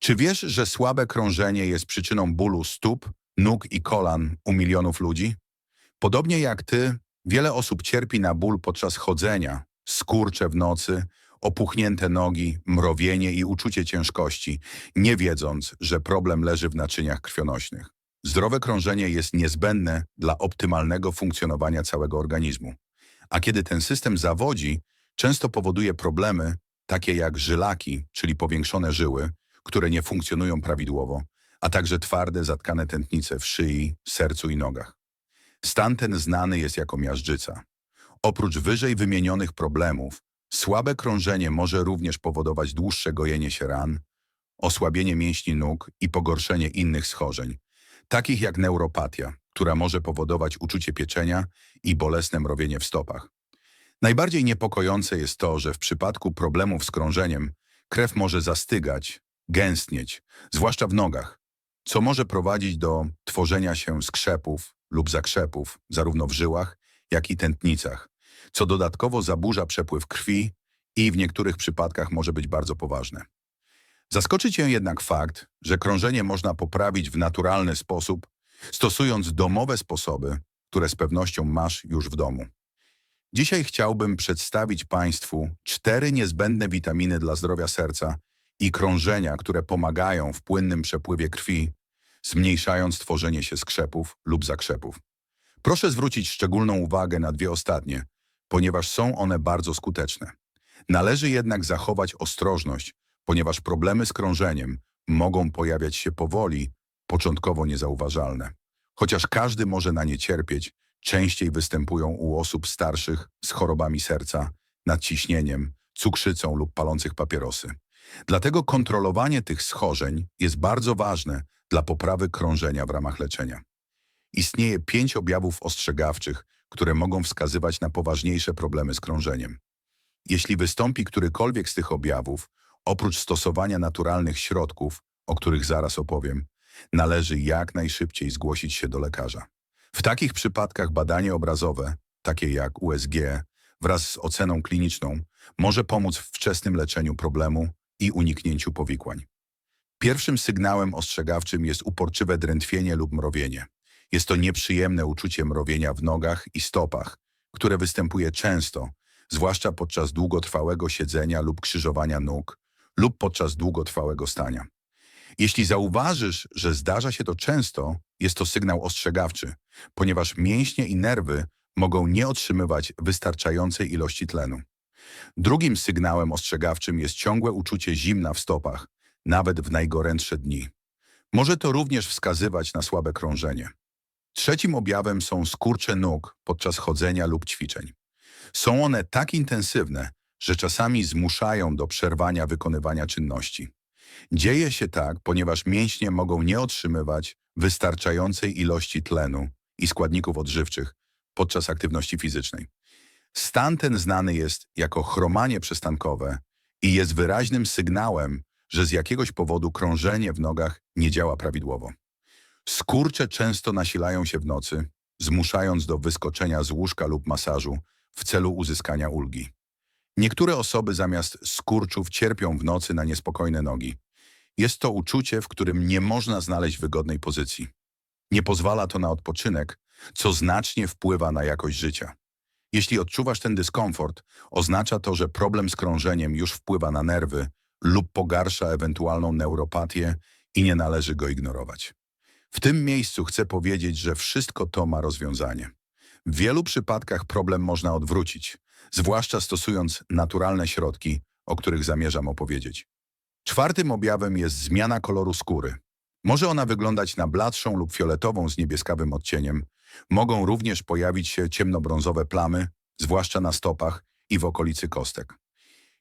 Czy wiesz, że słabe krążenie jest przyczyną bólu stóp, nóg i kolan u milionów ludzi? Podobnie jak ty, wiele osób cierpi na ból podczas chodzenia, skurcze w nocy, opuchnięte nogi, mrowienie i uczucie ciężkości, nie wiedząc, że problem leży w naczyniach krwionośnych. Zdrowe krążenie jest niezbędne dla optymalnego funkcjonowania całego organizmu. A kiedy ten system zawodzi, często powoduje problemy takie jak żylaki, czyli powiększone żyły, które nie funkcjonują prawidłowo, a także twarde, zatkane tętnice w szyi, sercu i nogach. Stan ten znany jest jako miażdżyca. Oprócz wyżej wymienionych problemów, słabe krążenie może również powodować dłuższe gojenie się ran, osłabienie mięśni nóg i pogorszenie innych schorzeń, takich jak neuropatia, która może powodować uczucie pieczenia i bolesne mrowienie w stopach. Najbardziej niepokojące jest to, że w przypadku problemów z krążeniem krew może zastygać, gęstnieć, zwłaszcza w nogach, co może prowadzić do tworzenia się skrzepów lub zakrzepów, zarówno w żyłach, jak i tętnicach, co dodatkowo zaburza przepływ krwi i w niektórych przypadkach może być bardzo poważne. Zaskoczy Cię jednak fakt, że krążenie można poprawić w naturalny sposób, stosując domowe sposoby, które z pewnością masz już w domu. Dzisiaj chciałbym przedstawić Państwu cztery niezbędne witaminy dla zdrowia serca i krążenia, które pomagają w płynnym przepływie krwi, zmniejszając tworzenie się skrzepów lub zakrzepów. Proszę zwrócić szczególną uwagę na dwie ostatnie, ponieważ są one bardzo skuteczne. Należy jednak zachować ostrożność, ponieważ problemy z krążeniem mogą pojawiać się powoli, początkowo niezauważalne. Chociaż każdy może na nie cierpieć, częściej występują u osób starszych z chorobami serca, nadciśnieniem, cukrzycą lub palących papierosy. Dlatego kontrolowanie tych schorzeń jest bardzo ważne dla poprawy krążenia w ramach leczenia. Istnieje pięć objawów ostrzegawczych, które mogą wskazywać na poważniejsze problemy z krążeniem. Jeśli wystąpi którykolwiek z tych objawów, oprócz stosowania naturalnych środków, o których zaraz opowiem, należy jak najszybciej zgłosić się do lekarza. W takich przypadkach badanie obrazowe, takie jak USG, wraz z oceną kliniczną, może pomóc w wczesnym leczeniu problemu i uniknięciu powikłań. Pierwszym sygnałem ostrzegawczym jest uporczywe drętwienie lub mrowienie. Jest to nieprzyjemne uczucie mrowienia w nogach i stopach, które występuje często, zwłaszcza podczas długotrwałego siedzenia lub krzyżowania nóg lub podczas długotrwałego stania. Jeśli zauważysz, że zdarza się to często, jest to sygnał ostrzegawczy, ponieważ mięśnie i nerwy mogą nie otrzymywać wystarczającej ilości tlenu. Drugim sygnałem ostrzegawczym jest ciągłe uczucie zimna w stopach, nawet w najgorętsze dni. Może to również wskazywać na słabe krążenie. Trzecim objawem są skurcze nóg podczas chodzenia lub ćwiczeń. Są one tak intensywne, że czasami zmuszają do przerwania wykonywania czynności. Dzieje się tak, ponieważ mięśnie mogą nie otrzymywać wystarczającej ilości tlenu i składników odżywczych podczas aktywności fizycznej. Stan ten znany jest jako chromanie przystankowe i jest wyraźnym sygnałem, że z jakiegoś powodu krążenie w nogach nie działa prawidłowo. Skurcze często nasilają się w nocy, zmuszając do wyskoczenia z łóżka lub masażu w celu uzyskania ulgi. Niektóre osoby zamiast skurczów cierpią w nocy na niespokojne nogi. Jest to uczucie, w którym nie można znaleźć wygodnej pozycji. Nie pozwala to na odpoczynek, co znacznie wpływa na jakość życia. Jeśli odczuwasz ten dyskomfort, oznacza to, że problem z krążeniem już wpływa na nerwy lub pogarsza ewentualną neuropatię i nie należy go ignorować. W tym miejscu chcę powiedzieć, że wszystko to ma rozwiązanie. W wielu przypadkach problem można odwrócić, zwłaszcza stosując naturalne środki, o których zamierzam opowiedzieć. Czwartym objawem jest zmiana koloru skóry. Może ona wyglądać na bladszą lub fioletową z niebieskawym odcieniem. Mogą również pojawić się ciemnobrązowe plamy, zwłaszcza na stopach i w okolicy kostek.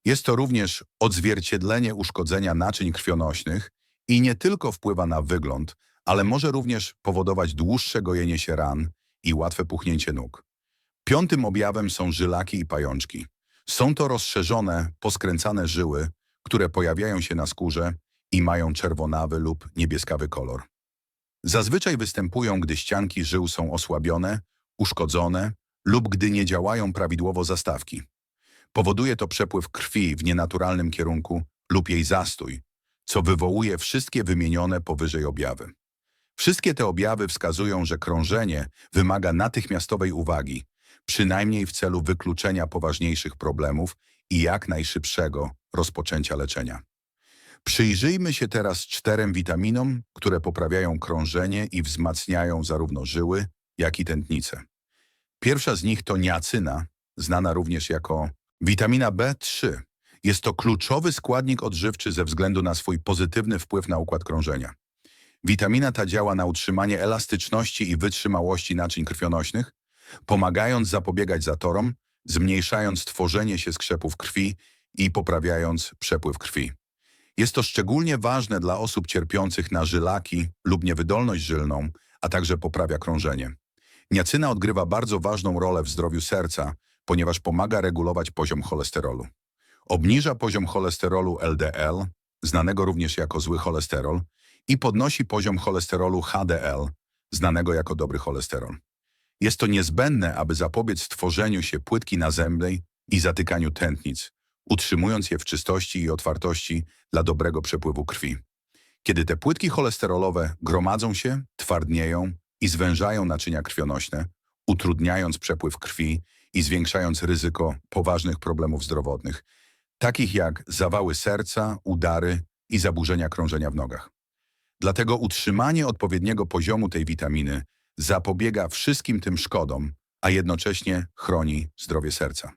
Jest to również odzwierciedlenie uszkodzenia naczyń krwionośnych i nie tylko wpływa na wygląd, ale może również powodować dłuższe gojenie się ran i łatwe puchnięcie nóg. Piątym objawem są żylaki i pajączki. Są to rozszerzone, poskręcane żyły, które pojawiają się na skórze i mają czerwonawy lub niebieskawy kolor. Zazwyczaj występują, gdy ścianki żył są osłabione, uszkodzone lub gdy nie działają prawidłowo zastawki. Powoduje to przepływ krwi w nienaturalnym kierunku lub jej zastój, co wywołuje wszystkie wymienione powyżej objawy. Wszystkie te objawy wskazują, że krążenie wymaga natychmiastowej uwagi, przynajmniej w celu wykluczenia poważniejszych problemów i jak najszybszego rozpoczęcia leczenia. Przyjrzyjmy się teraz czterem witaminom, które poprawiają krążenie i wzmacniają zarówno żyły, jak i tętnice. Pierwsza z nich to niacyna, znana również jako witamina B3. Jest to kluczowy składnik odżywczy ze względu na swój pozytywny wpływ na układ krążenia. Witamina ta działa na utrzymanie elastyczności i wytrzymałości naczyń krwionośnych, pomagając zapobiegać zatorom, zmniejszając tworzenie się skrzepów krwi i poprawiając przepływ krwi. Jest to szczególnie ważne dla osób cierpiących na żylaki lub niewydolność żylną, a także poprawia krążenie. Niacyna odgrywa bardzo ważną rolę w zdrowiu serca, ponieważ pomaga regulować poziom cholesterolu. Obniża poziom cholesterolu LDL, znanego również jako zły cholesterol, i podnosi poziom cholesterolu HDL, znanego jako dobry cholesterol. Jest to niezbędne, aby zapobiec tworzeniu się płytki nazębnej i zatykaniu tętnic, utrzymując je w czystości i otwartości dla dobrego przepływu krwi. Kiedy te płytki cholesterolowe gromadzą się, twardnieją i zwężają naczynia krwionośne, utrudniając przepływ krwi i zwiększając ryzyko poważnych problemów zdrowotnych, takich jak zawały serca, udary i zaburzenia krążenia w nogach. Dlatego utrzymanie odpowiedniego poziomu tej witaminy zapobiega wszystkim tym szkodom, a jednocześnie chroni zdrowie serca.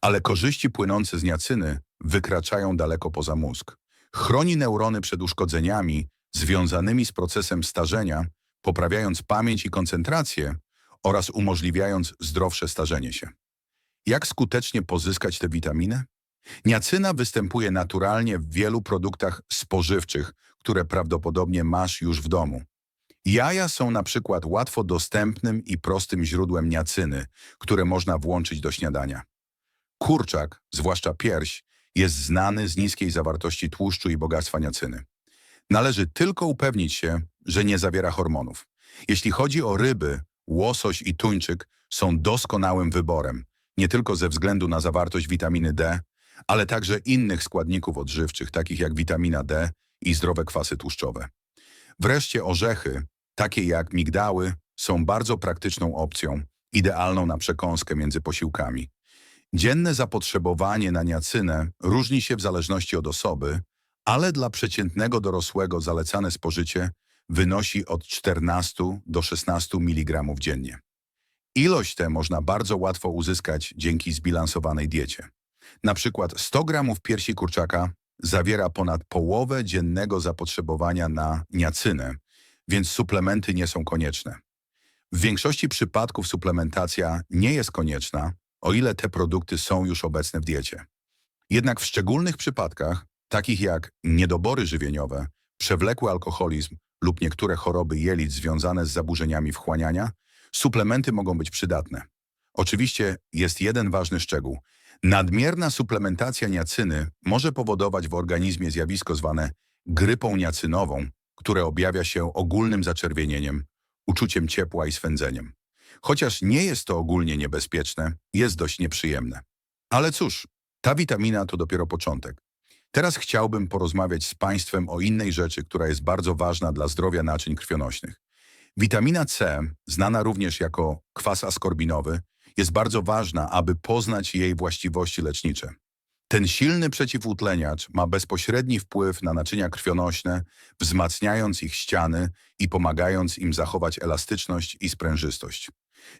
Ale korzyści płynące z niacyny wykraczają daleko poza mózg. Chroni neurony przed uszkodzeniami związanymi z procesem starzenia, poprawiając pamięć i koncentrację oraz umożliwiając zdrowsze starzenie się. Jak skutecznie pozyskać tę witaminę? Niacyna występuje naturalnie w wielu produktach spożywczych, które prawdopodobnie masz już w domu. Jaja są na przykład łatwo dostępnym i prostym źródłem niacyny, które można włączyć do śniadania. Kurczak, zwłaszcza pierś, jest znany z niskiej zawartości tłuszczu i bogactwa niacyny. Należy tylko upewnić się, że nie zawiera hormonów. Jeśli chodzi o ryby, łosoś i tuńczyk są doskonałym wyborem, nie tylko ze względu na zawartość witaminy D, ale także innych składników odżywczych, takich jak witamina D i zdrowe kwasy tłuszczowe. Wreszcie orzechy, takie jak migdały, są bardzo praktyczną opcją, idealną na przekąskę między posiłkami. Dzienne zapotrzebowanie na niacynę różni się w zależności od osoby, ale dla przeciętnego dorosłego zalecane spożycie wynosi od 14 do 16 mg dziennie. Ilość tę można bardzo łatwo uzyskać dzięki zbilansowanej diecie. Na przykład 100 gramów piersi kurczaka zawiera ponad połowę dziennego zapotrzebowania na niacynę, więc suplementy nie są konieczne. W większości przypadków suplementacja nie jest konieczna, o ile te produkty są już obecne w diecie. Jednak w szczególnych przypadkach, takich jak niedobory żywieniowe, przewlekły alkoholizm lub niektóre choroby jelit związane z zaburzeniami wchłaniania, suplementy mogą być przydatne. Oczywiście jest jeden ważny szczegół. Nadmierna suplementacja niacyny może powodować w organizmie zjawisko zwane grypą niacynową, które objawia się ogólnym zaczerwienieniem, uczuciem ciepła i swędzeniem. Chociaż nie jest to ogólnie niebezpieczne, jest dość nieprzyjemne. Ale cóż, ta witamina to dopiero początek. Teraz chciałbym porozmawiać z Państwem o innej rzeczy, która jest bardzo ważna dla zdrowia naczyń krwionośnych. Witamina C, znana również jako kwas askorbinowy, jest bardzo ważna, aby poznać jej właściwości lecznicze. Ten silny przeciwutleniacz ma bezpośredni wpływ na naczynia krwionośne, wzmacniając ich ściany i pomagając im zachować elastyczność i sprężystość.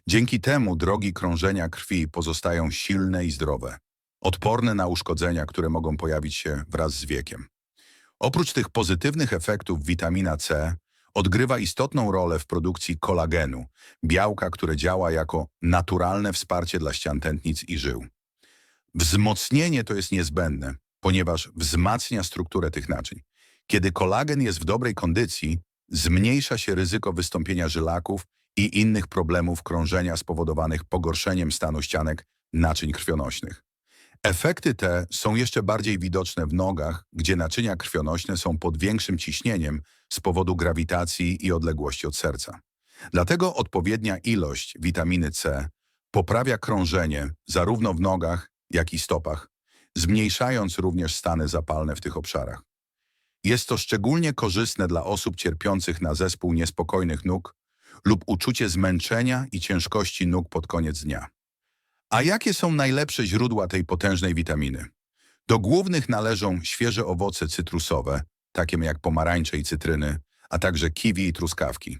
Dzięki temu drogi krążenia krwi pozostają silne i zdrowe, odporne na uszkodzenia, które mogą pojawić się wraz z wiekiem. Oprócz tych pozytywnych efektów witamina C odgrywa istotną rolę w produkcji kolagenu, białka, które działa jako naturalne wsparcie dla ścian tętnic i żył. Wzmocnienie to jest niezbędne, ponieważ wzmacnia strukturę tych naczyń. Kiedy kolagen jest w dobrej kondycji, zmniejsza się ryzyko wystąpienia żylaków i innych problemów krążenia spowodowanych pogorszeniem stanu ścianek naczyń krwionośnych. Efekty te są jeszcze bardziej widoczne w nogach, gdzie naczynia krwionośne są pod większym ciśnieniem z powodu grawitacji i odległości od serca. Dlatego odpowiednia ilość witaminy C poprawia krążenie zarówno w nogach, jak i stopach, zmniejszając również stany zapalne w tych obszarach. Jest to szczególnie korzystne dla osób cierpiących na zespół niespokojnych nóg lub uczucie zmęczenia i ciężkości nóg pod koniec dnia. A jakie są najlepsze źródła tej potężnej witaminy? Do głównych należą świeże owoce cytrusowe, takie jak pomarańcze i cytryny, a także kiwi i truskawki.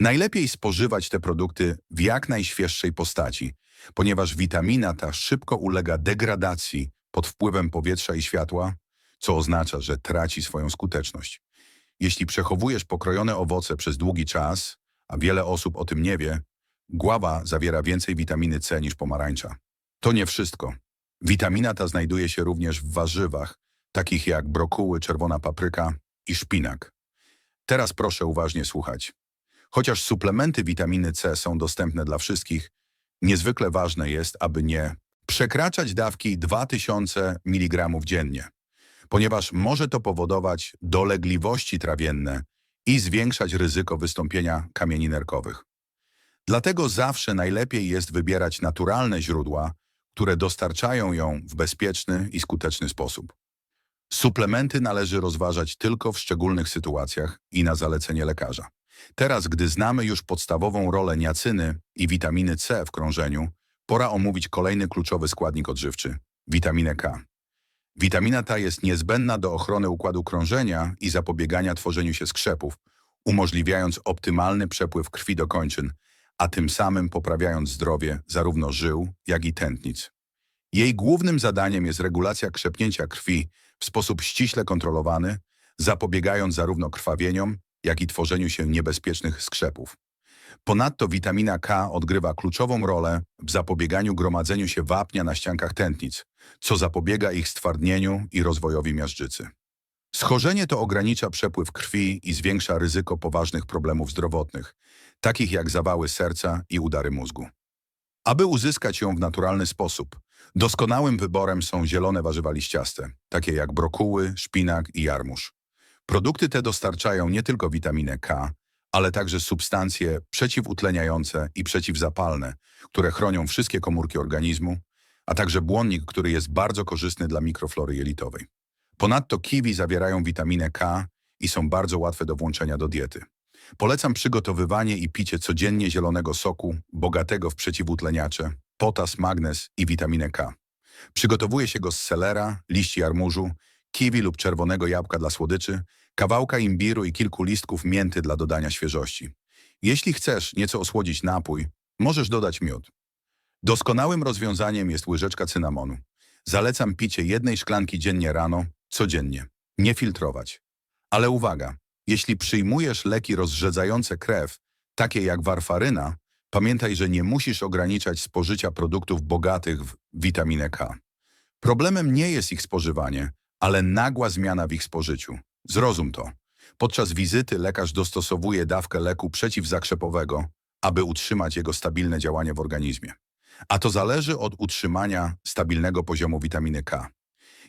Najlepiej spożywać te produkty w jak najświeższej postaci, ponieważ witamina ta szybko ulega degradacji pod wpływem powietrza i światła, co oznacza, że traci swoją skuteczność. Jeśli przechowujesz pokrojone owoce przez długi czas, a wiele osób o tym nie wie, gława zawiera więcej witaminy C niż pomarańcza. To nie wszystko. Witamina ta znajduje się również w warzywach, takich jak brokuły, czerwona papryka i szpinak. Teraz proszę uważnie słuchać. Chociaż suplementy witaminy C są dostępne dla wszystkich, niezwykle ważne jest, aby nie przekraczać dawki 2000 mg dziennie, ponieważ może to powodować dolegliwości trawienne i zwiększać ryzyko wystąpienia kamieni nerkowych. Dlatego zawsze najlepiej jest wybierać naturalne źródła, które dostarczają ją w bezpieczny i skuteczny sposób. Suplementy należy rozważać tylko w szczególnych sytuacjach i na zalecenie lekarza. Teraz, gdy znamy już podstawową rolę niacyny i witaminy C w krążeniu, pora omówić kolejny kluczowy składnik odżywczy – witaminę K. Witamina ta jest niezbędna do ochrony układu krążenia i zapobiegania tworzeniu się skrzepów, umożliwiając optymalny przepływ krwi do kończyn, a tym samym poprawiając zdrowie zarówno żył, jak i tętnic. Jej głównym zadaniem jest regulacja krzepnięcia krwi w sposób ściśle kontrolowany, zapobiegając zarówno krwawieniom, jak i tworzeniu się niebezpiecznych skrzepów. Ponadto witamina K odgrywa kluczową rolę w zapobieganiu gromadzeniu się wapnia na ściankach tętnic, co zapobiega ich stwardnieniu i rozwojowi miażdżycy. Schorzenie to ogranicza przepływ krwi i zwiększa ryzyko poważnych problemów zdrowotnych, takich jak zawały serca i udary mózgu. Aby uzyskać ją w naturalny sposób, doskonałym wyborem są zielone warzywa liściaste, takie jak brokuły, szpinak i jarmuż. Produkty te dostarczają nie tylko witaminę K, ale także substancje przeciwutleniające i przeciwzapalne, które chronią wszystkie komórki organizmu, a także błonnik, który jest bardzo korzystny dla mikroflory jelitowej. Ponadto kiwi zawierają witaminę K i są bardzo łatwe do włączenia do diety. Polecam przygotowywanie i picie codziennie zielonego soku, bogatego w przeciwutleniacze, potas, magnez i witaminę K. Przygotowuje się go z selera, liści jarmużu, kiwi lub czerwonego jabłka dla słodyczy, kawałka imbiru i kilku listków mięty dla dodania świeżości. Jeśli chcesz nieco osłodzić napój, możesz dodać miód. Doskonałym rozwiązaniem jest łyżeczka cynamonu. Zalecam picie jednej szklanki dziennie rano, codziennie. Nie filtrować. Ale uwaga, jeśli przyjmujesz leki rozrzedzające krew, takie jak warfaryna, pamiętaj, że nie musisz ograniczać spożycia produktów bogatych w witaminę K. Problemem nie jest ich spożywanie, ale nagła zmiana w ich spożyciu. Zrozum to. Podczas wizyty lekarz dostosowuje dawkę leku przeciwzakrzepowego, aby utrzymać jego stabilne działanie w organizmie. A to zależy od utrzymania stabilnego poziomu witaminy K.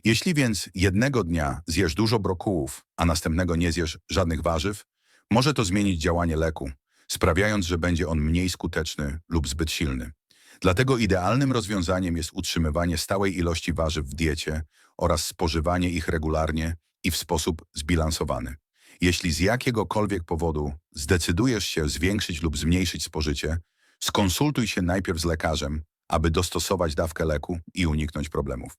Jeśli więc jednego dnia zjesz dużo brokułów, a następnego nie zjesz żadnych warzyw, może to zmienić działanie leku, sprawiając, że będzie on mniej skuteczny lub zbyt silny. Dlatego idealnym rozwiązaniem jest utrzymywanie stałej ilości warzyw w diecie oraz spożywanie ich regularnie i w sposób zbilansowany. Jeśli z jakiegokolwiek powodu zdecydujesz się zwiększyć lub zmniejszyć spożycie, skonsultuj się najpierw z lekarzem, aby dostosować dawkę leku i uniknąć problemów.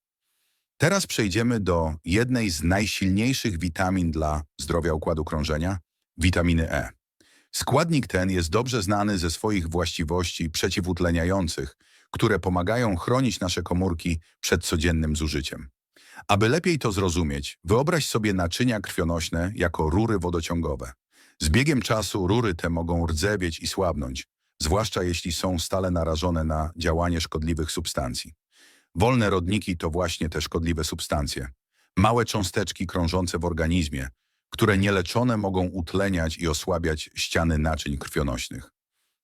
Teraz przejdziemy do jednej z najsilniejszych witamin dla zdrowia układu krążenia witaminy E. Składnik ten jest dobrze znany ze swoich właściwości przeciwutleniających, które pomagają chronić nasze komórki przed codziennym zużyciem. Aby lepiej to zrozumieć, wyobraź sobie naczynia krwionośne jako rury wodociągowe. Z biegiem czasu rury te mogą rdzewieć i słabnąć, zwłaszcza jeśli są stale narażone na działanie szkodliwych substancji. Wolne rodniki to właśnie te szkodliwe substancje. Małe cząsteczki krążące w organizmie, które nieleczone mogą utleniać i osłabiać ściany naczyń krwionośnych.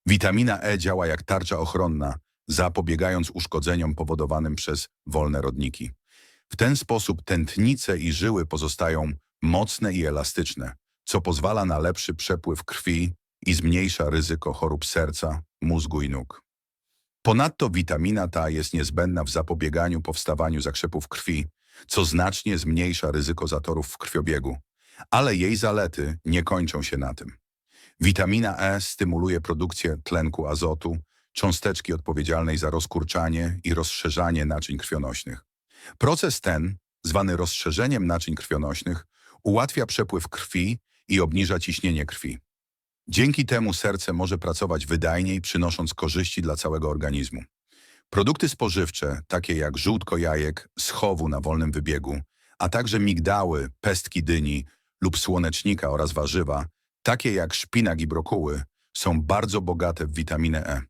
Witamina E działa jak tarcza ochronna, zapobiegając uszkodzeniom powodowanym przez wolne rodniki. W ten sposób tętnice i żyły pozostają mocne i elastyczne, co pozwala na lepszy przepływ krwi i zmniejsza ryzyko chorób serca, mózgu i nóg. Ponadto witamina ta jest niezbędna w zapobieganiu powstawaniu zakrzepów krwi, co znacznie zmniejsza ryzyko zatorów w krwiobiegu, Ale jej zalety nie kończą się na tym. Witamina E stymuluje produkcję tlenku azotu, cząsteczki odpowiedzialnej za rozkurczanie i rozszerzanie naczyń krwionośnych. Proces ten, zwany rozszerzeniem naczyń krwionośnych, ułatwia przepływ krwi i obniża ciśnienie krwi. Dzięki temu serce może pracować wydajniej, przynosząc korzyści dla całego organizmu. Produkty spożywcze, takie jak żółtko jajek z chowu na wolnym wybiegu, a także migdały, pestki dyni lub słonecznika oraz warzywa, takie jak szpinak i brokuły, są bardzo bogate w witaminę E.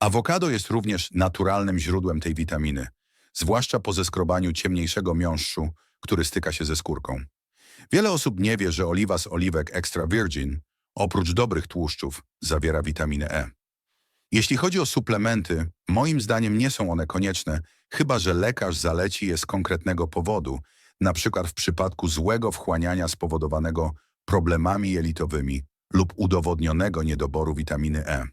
Awokado jest również naturalnym źródłem tej witaminy, zwłaszcza po zeskrobaniu ciemniejszego miąższu, który styka się ze skórką. Wiele osób nie wie, że oliwa z oliwek extra virgin, oprócz dobrych tłuszczów, zawiera witaminę E. Jeśli chodzi o suplementy, moim zdaniem nie są one konieczne, chyba że lekarz zaleci je z konkretnego powodu, przykład w przypadku złego wchłaniania spowodowanego problemami jelitowymi lub udowodnionego niedoboru witaminy E.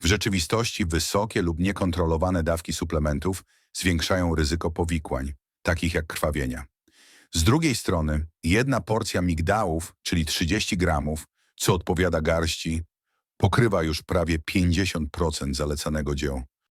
W rzeczywistości wysokie lub niekontrolowane dawki suplementów zwiększają ryzyko powikłań, takich jak krwawienia. Z drugiej strony, jedna porcja migdałów, czyli 30 gramów, co odpowiada garści, pokrywa już prawie 50% zalecanego dzieł.